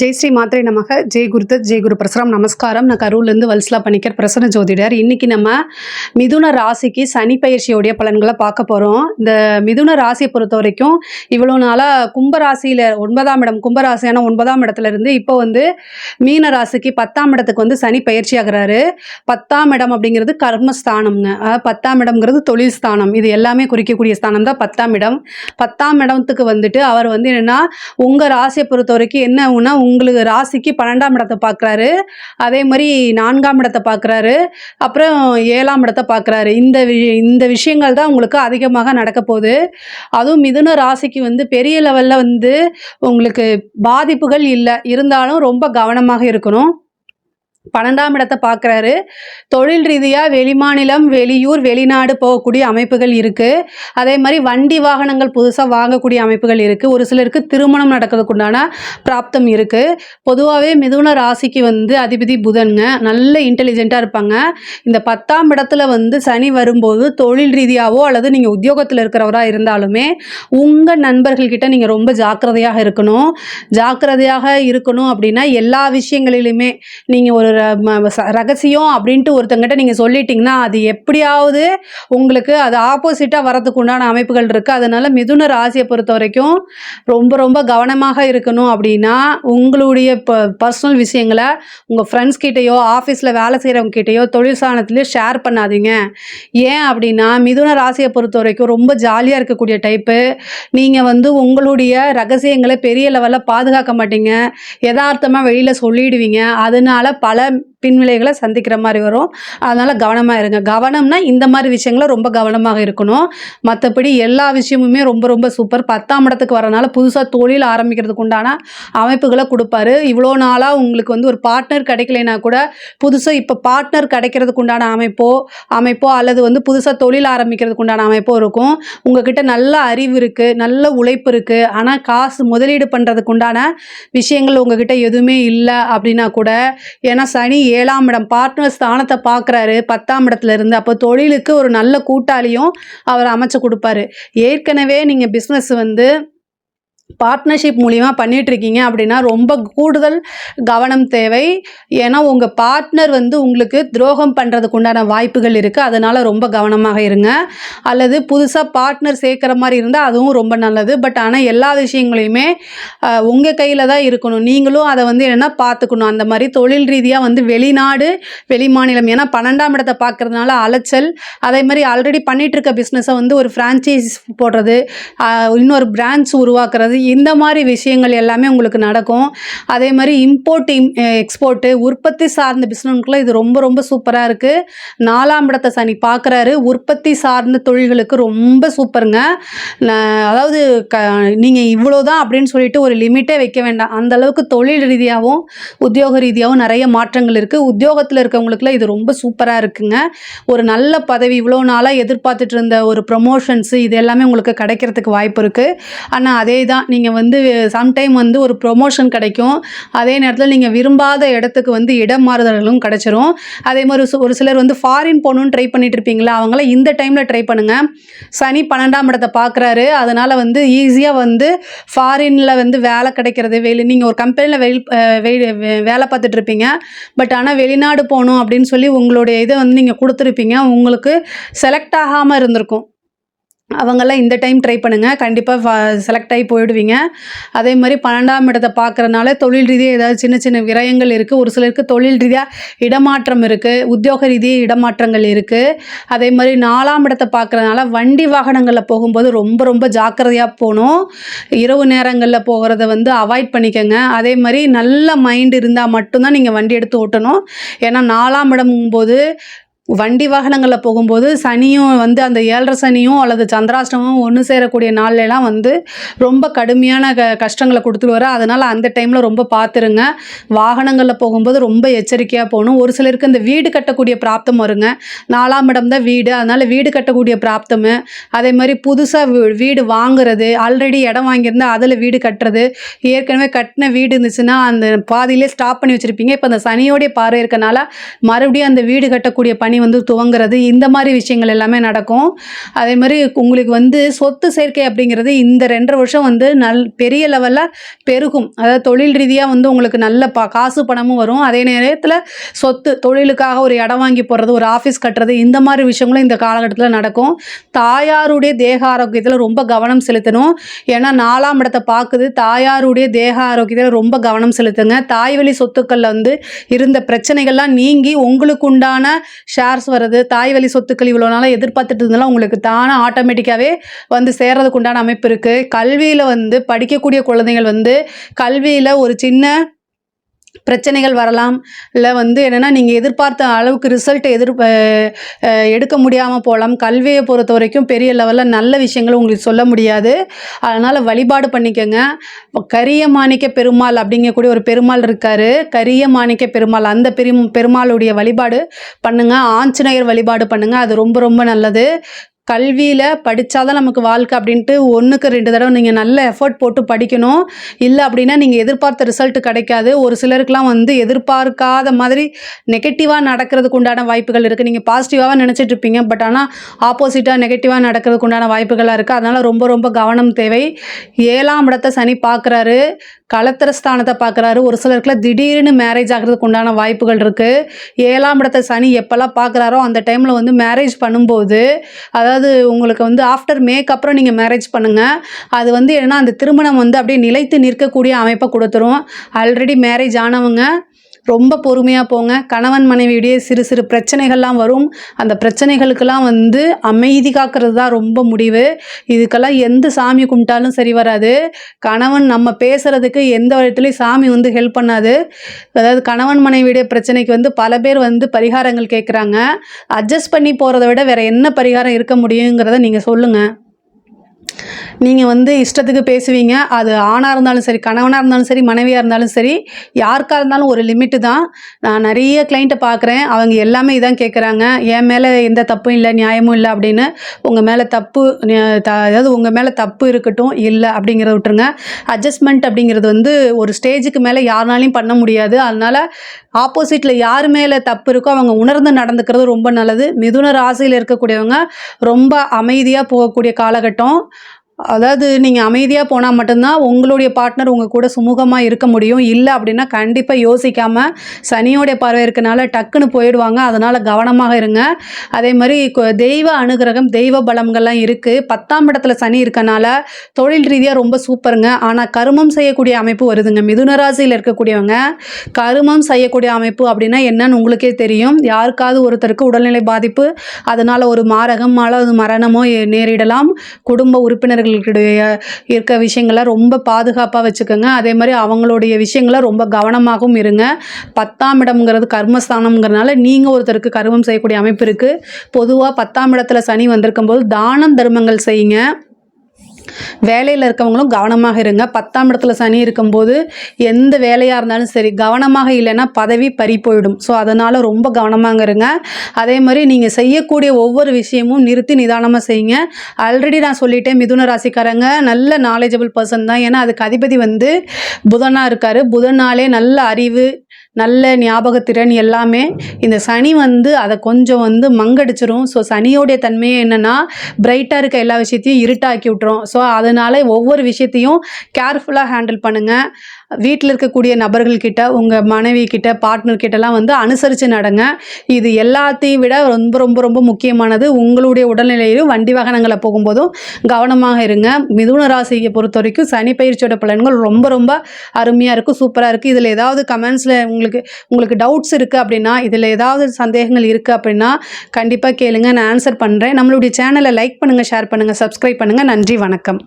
ஜெய் ஸ்ரீ மாத்திரை நமக. ஜெய் குருத்த ஜெய் குரு பிரசரம். நமஸ்காரம். நான் கரூர்லேருந்து வல்சலா பணிக்கர் பிரசன்ன ஜோதிடர். இன்னைக்கு நம்ம மிதுன ராசிக்கு சனி பயிற்சியோடைய பலன்களை பார்க்க போகிறோம் இந்த மிதுன ராசியை பொறுத்த வரைக்கும் இவ்வளோ நாளாக கும்பராசியில் ஒன்பதாம் இடம் கும்பராசியான ஒன்பதாம் இடத்துல இருந்து இப்போ வந்து மீன ராசிக்கு பத்தாம் இடத்துக்கு வந்து சனி பயிற்சி ஆகிறாரு பத்தாம் இடம் அப்படிங்கிறது கர்மஸ்தானம்ங்க அதாவது பத்தாம் இடம்ங்கிறது தொழில் ஸ்தானம். இது எல்லாமே குறிக்கக்கூடிய ஸ்தானம் தான் பத்தாம் இடம். பத்தாம் இடத்துக்கு வந்துட்டு அவர் வந்து என்னென்னா உங்கள் ராசியை பொறுத்த வரைக்கும் என்ன உங்களுக்கு ராசிக்கு பன்னெண்டாம் இடத்தை பார்க்குறாரு. அதே மாதிரி நான்காம் இடத்தை பார்க்குறாரு. அப்புறம் ஏழாம் இடத்தை பார்க்குறாரு. இந்த வி இந்த விஷயங்கள் தான் உங்களுக்கு அதிகமாக நடக்க போகுது. அதுவும் மிதுன ராசிக்கு வந்து பெரிய லெவலில் வந்து உங்களுக்கு பாதிப்புகள் இல்லை. இருந்தாலும் ரொம்ப கவனமாக இருக்கணும். பன்னெண்டாம் இடத்தை பார்க்குறாரு. தொழில் ரீதியாக வெளிமாநிலம் வெளியூர் வெளிநாடு போகக்கூடிய அமைப்புகள் இருக்குது அதே மாதிரி வண்டி வாகனங்கள் புதுசாக வாங்கக்கூடிய அமைப்புகள் இருக்குது ஒரு சிலருக்கு திருமணம் நடக்கிறதுக்கு உண்டான பிராப்தம் இருக்குது பொதுவாகவே மிதுன ராசிக்கு வந்து அதிபதி புதனுங்க. நல்ல இன்டெலிஜென்ட்டாக இருப்பாங்க. இந்த பத்தாம் இடத்துல வந்து சனி வரும்போது தொழில் ரீதியாகவோ அல்லது நீங்கள் உத்தியோகத்தில் இருக்கிறவராக இருந்தாலுமே உங்கள் நண்பர்கள்கிட்ட நீங்கள் ரொம்ப ஜாக்கிரதையாக இருக்கணும். ஜாக்கிரதையாக இருக்கணும் அப்படின்னா எல்லா விஷயங்களிலுமே நீங்கள் ஒரு ரகசியம் அப்படின்ட்டு ஒருத்தங்கிட்ட நீங்கள் சொல்லிட்டிங்கன்னா அது எப்படியாவது உங்களுக்கு அது ஆப்போசிட்டாக வரதுக்கு உண்டான அமைப்புகள் இருக்குது அதனால் மிதுன ராசியை பொறுத்த வரைக்கும் ரொம்ப ரொம்ப கவனமாக இருக்கணும் அப்படின்னா உங்களுடைய ப பர்சனல் விஷயங்களை உங்கள் ஃப்ரெண்ட்ஸ் கிட்டேயோ ஆஃபீஸில் வேலை செய்கிறவங்க கிட்டேயோ தொழில் சாணத்துலேயோ ஷேர் பண்ணாதீங்க. ஏன் அப்படின்னா மிதுன ராசியை பொறுத்த வரைக்கும் ரொம்ப ஜாலியாக இருக்கக்கூடிய டைப்பு நீங்கள் வந்து உங்களுடைய ரகசியங்களை பெரிய லெவலில் பாதுகாக்க மாட்டீங்க. யதார்த்தமாக வெளியில் சொல்லிடுவீங்க. அதனால பல même பின்விளைகளை சந்திக்கிற மாதிரி வரும். அதனால் கவனமாக இருங்க. கவனம்னா இந்த மாதிரி விஷயங்களை ரொம்ப கவனமாக இருக்கணும். மற்றபடி எல்லா விஷயமுமே ரொம்ப ரொம்ப சூப்பர் பத்தாம் இடத்துக்கு வரனால புதுசாக தொழில் ஆரம்பிக்கிறதுக்கு உண்டான அமைப்புகளை கொடுப்பாரு. இவ்வளோ நாளாக உங்களுக்கு வந்து ஒரு பார்ட்னர் கிடைக்கலைனா கூட புதுசாக இப்போ பார்ட்னர் கிடைக்கிறதுக்கு உண்டான அமைப்போ அமைப்போ அல்லது வந்து புதுசாக தொழில் ஆரம்பிக்கிறதுக்கு உண்டான அமைப்போ இருக்கும். உங்ககிட்ட நல்ல அறிவு இருக்குது நல்ல உழைப்பு இருக்குது ஆனால் காசு முதலீடு பண்ணுறதுக்கு உண்டான விஷயங்கள் உங்ககிட்ட எதுவுமே இல்லை அப்படின்னா கூட ஏன்னா சனி ஏழாம் இடம். பார்ட்னர் ஸ்தானத்தை பார்க்குறாரு. பத்தாம் இடத்துல இருந்து அப்போ தொழிலுக்கு ஒரு நல்ல கூட்டாளியும் அவர் அமைச்சு கொடுப்பாரு. ஏற்கனவே நீங்கள் பிஸ்னஸ் வந்து பார்ட்னர்ஷிப் மூலிமா பண்ணிகிட்ருக்கீங்க அப்படின்னா ரொம்ப கூடுதல் கவனம் தேவை. ஏன்னா உங்கள் பார்ட்னர் வந்து உங்களுக்கு துரோகம் பண்ணுறதுக்கு உண்டான வாய்ப்புகள் இருக்குது அதனால் ரொம்ப கவனமாக இருங்க. அல்லது புதுசாக பார்ட்னர் சேர்க்குற மாதிரி இருந்தால் அதுவும் ரொம்ப நல்லது. பட் ஆனால் எல்லா விஷயங்களையுமே உங்கள் கையில் தான் இருக்கணும். நீங்களும் அதை வந்து என்னென்னா பார்த்துக்கணும். அந்த மாதிரி தொழில் ரீதியாக வந்து வெளிநாடு வெளி மாநிலம் ஏன்னா பன்னெண்டாம் இடத்தை பார்க்கறதுனால அலைச்சல். அதே மாதிரி ஆல்ரெடி பண்ணிகிட்ருக்க பிஸ்னஸை வந்து ஒரு ஃப்ரான்ச்சைஸ் போடுறது இன்னொரு பிரான்ச் உருவாக்குறது இந்த மாதிரி விஷயங்கள் எல்லாமே உங்களுக்கு நடக்கும். அதே மாதிரி இம்போர்ட் எக்ஸ்போர்ட்டு உற்பத்தி சார்ந்த பிஸ்னஸ்க்குள்ள இது ரொம்ப ரொம்ப சூப்பராக இருக்குது நாலாம் இடத்தை சனி பார்க்குறாரு உற்பத்தி சார்ந்த தொழில்களுக்கு ரொம்ப சூப்பருங்க அதாவது க நீங்கள் இவ்வளோ தான் அப்படின்னு சொல்லிட்டு ஒரு லிமிட்டே வைக்க வேண்டாம். அந்தளவுக்கு தொழில் ரீதியாகவும் உத்தியோக ரீதியாகவும் நிறைய மாற்றங்கள் இருக்குது உத்தியோகத்தில் இருக்கவங்களுக்குலாம் இது ரொம்ப சூப்பராக இருக்குங்க. ஒரு நல்ல பதவி இவ்வளோ நாளாக எதிர்பார்த்துட்டு இருந்த ஒரு ப்ரொமோஷன்ஸு இது எல்லாமே உங்களுக்கு கிடைக்கிறதுக்கு வாய்ப்பு இருக்குது ஆனால் அதே தான் நீங்கள் வந்து சம்டைம் வந்து ஒரு ப்ரொமோஷன் கிடைக்கும். அதே நேரத்தில் நீங்கள் விரும்பாத இடத்துக்கு வந்து இடம் மாறுதல்களும் கிடச்சிரும். அதே மாதிரி ஒரு சிலர் வந்து ஃபாரின் போகணுன்னு ட்ரை பண்ணிட்டு இருப்பீங்களா? அவங்களாம் இந்த டைமில் ட்ரை பண்ணுங்கள் சனி பன்னெண்டாம் இடத்தை பார்க்குறாரு அதனால் வந்து ஈஸியாக வந்து ஃபாரினில் வந்து வேலை கிடைக்கிறது வெளி நீங்கள் ஒரு கம்பெனியில் வெளி வெளி வேலை பார்த்துட்டு இருப்பீங்க. பட் ஆனால் வெளிநாடு போகணும் அப்படின்னு சொல்லி உங்களுடைய இதை வந்து நீங்கள் கொடுத்துருப்பீங்க. உங்களுக்கு செலக்ட் ஆகாமல் இருந்திருக்கும். அவங்கெல்லாம் இந்த டைம் ட்ரை பண்ணுங்கள் கண்டிப்பாக செலக்ட் ஆகி போயிடுவீங்க. அதே மாதிரி பன்னெண்டாம் இடத்தை பார்க்குறனால தொழில் ரீதியாக ஏதாவது சின்ன சின்ன விரயங்கள் இருக்குது ஒரு சிலருக்கு தொழில் ரீதியாக இடமாற்றம் இருக்குது உத்தியோக ரீதியாக இடமாற்றங்கள் இருக்குது அதே மாதிரி நாலாம் இடத்தை பார்க்குறதுனால வண்டி வாகனங்களில் போகும்போது ரொம்ப ரொம்ப ஜாக்கிரதையாக போகணும். இரவு நேரங்களில் போகிறத வந்து அவாய்ட் பண்ணிக்கோங்க. அதே மாதிரி நல்ல மைண்ட் இருந்தால் மட்டும்தான் நீங்கள் வண்டி எடுத்து ஓட்டணும். ஏன்னா நாலாம் இடங்கும்போது வண்டி வாகனங்களில் போகும்போது சனியும் வந்து அந்த ஏழரை சனியும் அல்லது சந்திராஷ்டமும் ஒன்று சேரக்கூடிய நாள்ல வந்து ரொம்ப கடுமையான க கஷ்டங்களை கொடுத்துட்டு வர அதனால் அந்த டைமில் ரொம்ப பார்த்துருங்க வாகனங்களில் போகும்போது ரொம்ப எச்சரிக்கையாக போகணும். ஒரு சிலருக்கு இந்த வீடு கட்டக்கூடிய பிராப்தம் வருங்க. நாலாம் இடம் தான் வீடு. அதனால் வீடு கட்டக்கூடிய பிராப்தம். அதே மாதிரி புதுசாக வீடு வாங்குறது ஆல்ரெடி இடம் வாங்கியிருந்தா அதில் வீடு கட்டுறது. ஏற்கனவே கட்டின வீடு இருந்துச்சுன்னா அந்த பாதியிலே ஸ்டாப் பண்ணி வச்சுருப்பீங்க. இப்போ அந்த சனியோடைய பார்வை இருக்கனால மறுபடியும் அந்த வீடு கட்டக்கூடிய பணி சனி வந்து துவங்குறது இந்த மாதிரி விஷயங்கள் எல்லாமே நடக்கும். அதே மாதிரி உங்களுக்கு வந்து சொத்து சேர்க்கை அப்படிங்கிறது இந்த ரெண்டரை வருஷம் வந்து நல் பெரிய லெவலில் பெருகும். அதாவது தொழில் ரீதியாக வந்து உங்களுக்கு நல்ல ப காசு பணமும் வரும். அதே நேரத்தில் சொத்து தொழிலுக்காக ஒரு இடம் வாங்கி போடுறது ஒரு ஆஃபீஸ் கட்டுறது இந்த மாதிரி விஷயங்களும் இந்த காலகட்டத்தில் நடக்கும். தாயாருடைய தேக ஆரோக்கியத்தில் ரொம்ப கவனம் செலுத்தணும். ஏன்னா நாலாம் இடத்தை பார்க்குது. தாயாருடைய தேக ஆரோக்கியத்தில் ரொம்ப கவனம் செலுத்துங்க. தாய் வழி சொத்துக்களில் வந்து இருந்த பிரச்சனைகள்லாம் நீங்கி உங்களுக்கு உண்டான ஷேர்ஸ் வர்றது தாய் வழி சொத்துக்கள் இவ்வளோ நாளாக எதிர்பார்த்துட்டு இருந்தாலும் உங்களுக்கு தானே ஆட்டோமேட்டிக்காகவே வந்து சேர்றதுக்கு உண்டான அமைப்பு இருக்குது கல்வியில் வந்து படிக்கக்கூடிய குழந்தைகள் வந்து கல்வியில் ஒரு சின்ன பிரச்சனைகள் வரலாம். இல்லை வந்து என்னென்னா நீங்கள் எதிர்பார்த்த அளவுக்கு ரிசல்ட் எதிர் எடுக்க முடியாமல் போகலாம். கல்வியை பொறுத்த வரைக்கும் பெரிய லெவலில் நல்ல விஷயங்கள் உங்களுக்கு சொல்ல முடியாது. அதனால் வழிபாடு பண்ணிக்கோங்க. கரிய மாணிக்க பெருமாள் அப்படிங்கக்கூடிய ஒரு பெருமாள் இருக்கார். கரிய மாணிக்க பெருமாள் அந்த பெரும் பெருமாளுடைய வழிபாடு பண்ணுங்கள் ஆஞ்சநேயர் வழிபாடு பண்ணுங்கள் அது ரொம்ப ரொம்ப நல்லது. கல்வியில் படித்தாதான் நமக்கு வாழ்க்கை அப்படின்ட்டு ஒன்றுக்கு ரெண்டு தடவை நீங்கள் நல்ல எஃபர்ட் போட்டு படிக்கணும். இல்லை அப்படின்னா நீங்கள் எதிர்பார்த்த ரிசல்ட் கிடைக்காது. ஒரு சிலருக்குலாம் வந்து எதிர்பார்க்காத மாதிரி நெகட்டிவாக நடக்கிறதுக்கு உண்டான வாய்ப்புகள் இருக்குது நீங்கள் பாசிட்டிவாக நினச்சிட்டு இருப்பீங்க. பட் ஆனால் ஆப்போசிட்டாக நெகட்டிவாக நடக்கிறதுக்கு உண்டான வாய்ப்புகளாக இருக்குது அதனால் ரொம்ப ரொம்ப கவனம் தேவை. ஏழாம் இடத்தை சனி பார்க்குறாரு. களத்திர ஸ்தானத்தை பார்க்குறாரு. ஒரு சிலருக்குலாம் திடீர்னு மேரேஜ் ஆகிறதுக்கு உண்டான வாய்ப்புகள் இருக்குது ஏழாம் இடத்த சனி எப்போல்லாம் பார்க்குறாரோ அந்த டைமில் வந்து மேரேஜ் பண்ணும்போது அதாவது உங்களுக்கு வந்து ஆஃப்டர் மேக் அப்புறம் நீங்கள் மேரேஜ் பண்ணுங்கள் அது வந்து என்னன்னா அந்த திருமணம் வந்து அப்படியே நிலைத்து நிற்கக்கூடிய அமைப்பை கொடுத்துரும். ஆல்ரெடி மேரேஜ் ஆனவங்க ரொம்ப பொறுமையாக போங்க. கணவன் மனைவியுடைய சிறு சிறு பிரச்சனைகள்லாம் வரும். அந்த பிரச்சனைகளுக்கெல்லாம் வந்து அமைதி காக்கிறது தான் ரொம்ப முடிவு. இதுக்கெல்லாம் எந்த சாமி கும்பிட்டாலும் சரி வராது. கணவன் நம்ம பேசுகிறதுக்கு எந்த விதத்துலையும் சாமி வந்து ஹெல்ப் பண்ணாது. அதாவது கணவன் மனைவியுடைய பிரச்சனைக்கு வந்து பல பேர் வந்து பரிகாரங்கள் கேட்குறாங்க அட்ஜஸ்ட் பண்ணி போகிறத விட வேறு என்ன பரிகாரம் இருக்க முடியுங்கிறத நீங்கள் சொல்லுங்கள் நீங்கள் வந்து இஷ்டத்துக்கு பேசுவீங்க. அது ஆணாக இருந்தாலும் சரி கணவனாக இருந்தாலும் சரி மனைவியாக இருந்தாலும் சரி யாருக்காக இருந்தாலும் ஒரு லிமிட்டு தான். நான் நிறைய கிளைண்ட்டை பார்க்குறேன் அவங்க எல்லாமே இதான் கேட்குறாங்க என் மேலே எந்த தப்பும் இல்லை நியாயமும் இல்லை அப்படின்னு. உங்கள் மேலே தப்பு த- அதாவது உங்கள் மேலே தப்பு இருக்கட்டும் இல்லை அப்படிங்கிறத விட்டுருங்க. அட்ஜஸ்ட்மெண்ட் அப்படிங்கிறது வந்து ஒரு ஸ்டேஜுக்கு மேலே யாருனாலையும் பண்ண முடியாது. அதனால் ஆப்போசிட்டில் யார் மேலே தப்பு இருக்கோ அவங்க உணர்ந்து நடந்துக்கிறது ரொம்ப நல்லது. மிதுன ராசியில் இருக்கக்கூடியவங்க ரொம்ப அமைதியாக போகக்கூடிய காலகட்டம். அதாவது நீங்கள் அமைதியாக போனால் மட்டும்தான் உங்களுடைய பார்ட்னர் உங்கள் கூட சுமூகமாக இருக்க முடியும். இல்லை அப்படின்னா கண்டிப்பாக யோசிக்காமல் சனியோடைய பார்வை இருக்கனால டக்குன்னு போயிடுவாங்க. அதனால் கவனமாக இருங்க. அதே மாதிரி தெய்வ அனுகிரகம் தெய்வ பலம்கள்லாம் இருக்குது பத்தாம் இடத்துல சனி இருக்கனால தொழில் ரீதியாக ரொம்ப சூப்பருங்க. ஆனால் கருமம் செய்யக்கூடிய அமைப்பு வருதுங்க. மிதுன ராசியில் இருக்கக்கூடியவங்க கருமம் செய்யக்கூடிய அமைப்பு அப்படின்னா என்னன்னு உங்களுக்கே தெரியும். யாருக்காவது ஒருத்தருக்கு உடல்நிலை பாதிப்பு அதனால் ஒரு மாரகம் அல்லது மரணமோ நேரிடலாம். குடும்ப நண்பர்களுக்கிடையே இருக்க விஷயங்களை ரொம்ப பாதுகாப்பாக வச்சுக்கோங்க. அதே மாதிரி அவங்களுடைய விஷயங்களை ரொம்ப கவனமாகவும் இருங்க. பத்தாம் இடம்ங்கிறது கர்மஸ்தானம்ங்கிறனால நீங்கள் ஒருத்தருக்கு கருமம் செய்யக்கூடிய அமைப்பு இருக்குது பொதுவாக பத்தாம் இடத்துல சனி வந்திருக்கும் போது தானம் தர்மங்கள் செய்யுங்க. வேலையில் இருக்கவங்களும் கவனமாக இருங்க. பத்தாம் இடத்துல சனி இருக்கும்போது எந்த வேலையாக இருந்தாலும் சரி கவனமாக இல்லைன்னா பதவி பறி போயிடும். ஸோ அதனால் ரொம்ப கவனமாக இருங்க. அதே மாதிரி நீங்கள் செய்யக்கூடிய ஒவ்வொரு விஷயமும் நிறுத்தி நிதானமாக செய்யுங்க. ஆல்ரெடி நான் சொல்லிட்டேன் மிதுன ராசிக்காரங்க நல்ல நாலேஜபிள் பர்சன் தான். ஏன்னா அதுக்கு அதிபதி வந்து புதனாக இருக்கார். புதனாலே நல்ல அறிவு நல்ல ஞாபகத்திறன் எல்லாமே இந்த சனி வந்து அதை கொஞ்சம் வந்து மங்கடிச்சிரும். ஸோ சனியோடைய தன்மையே என்னென்னா பிரைட்டாக இருக்க எல்லா விஷயத்தையும் இருட்டாக்கி விட்டுரும். ஸோ அதனால ஒவ்வொரு விஷயத்தையும் கேர்ஃபுல்லாக ஹேண்டில் பண்ணுங்கள் வீட்டில் இருக்கக்கூடிய நபர்கள்கிட்ட உங்கள் மனைவி கிட்ட பார்ட்னர் கிட்டலாம் வந்து அனுசரித்து நடங்க. இது எல்லாத்தையும் விட ரொம்ப ரொம்ப ரொம்ப முக்கியமானது உங்களுடைய உடல்நிலையிலும் வண்டி வாகனங்களை போகும்போதும் கவனமாக இருங்க. மிதுன ராசியை பொறுத்த வரைக்கும் சனி பயிற்சியோட பலன்கள் ரொம்ப ரொம்ப அருமையாக இருக்கும் சூப்பராக இருக்குது இதில் ஏதாவது கமெண்ட்ஸில் உங்களுக்கு உங்களுக்கு டவுட்ஸ் இருக்குது அப்படின்னா இதில் ஏதாவது சந்தேகங்கள் இருக்குது அப்படின்னா கண்டிப்பாக கேளுங்க. நான் ஆன்சர் பண்ணுறேன் நம்மளுடைய சேனலை லைக் பண்ணுங்கள் ஷேர் பண்ணுங்கள் சப்ஸ்கிரைப் பண்ணுங்கள் நன்றி வணக்கம்.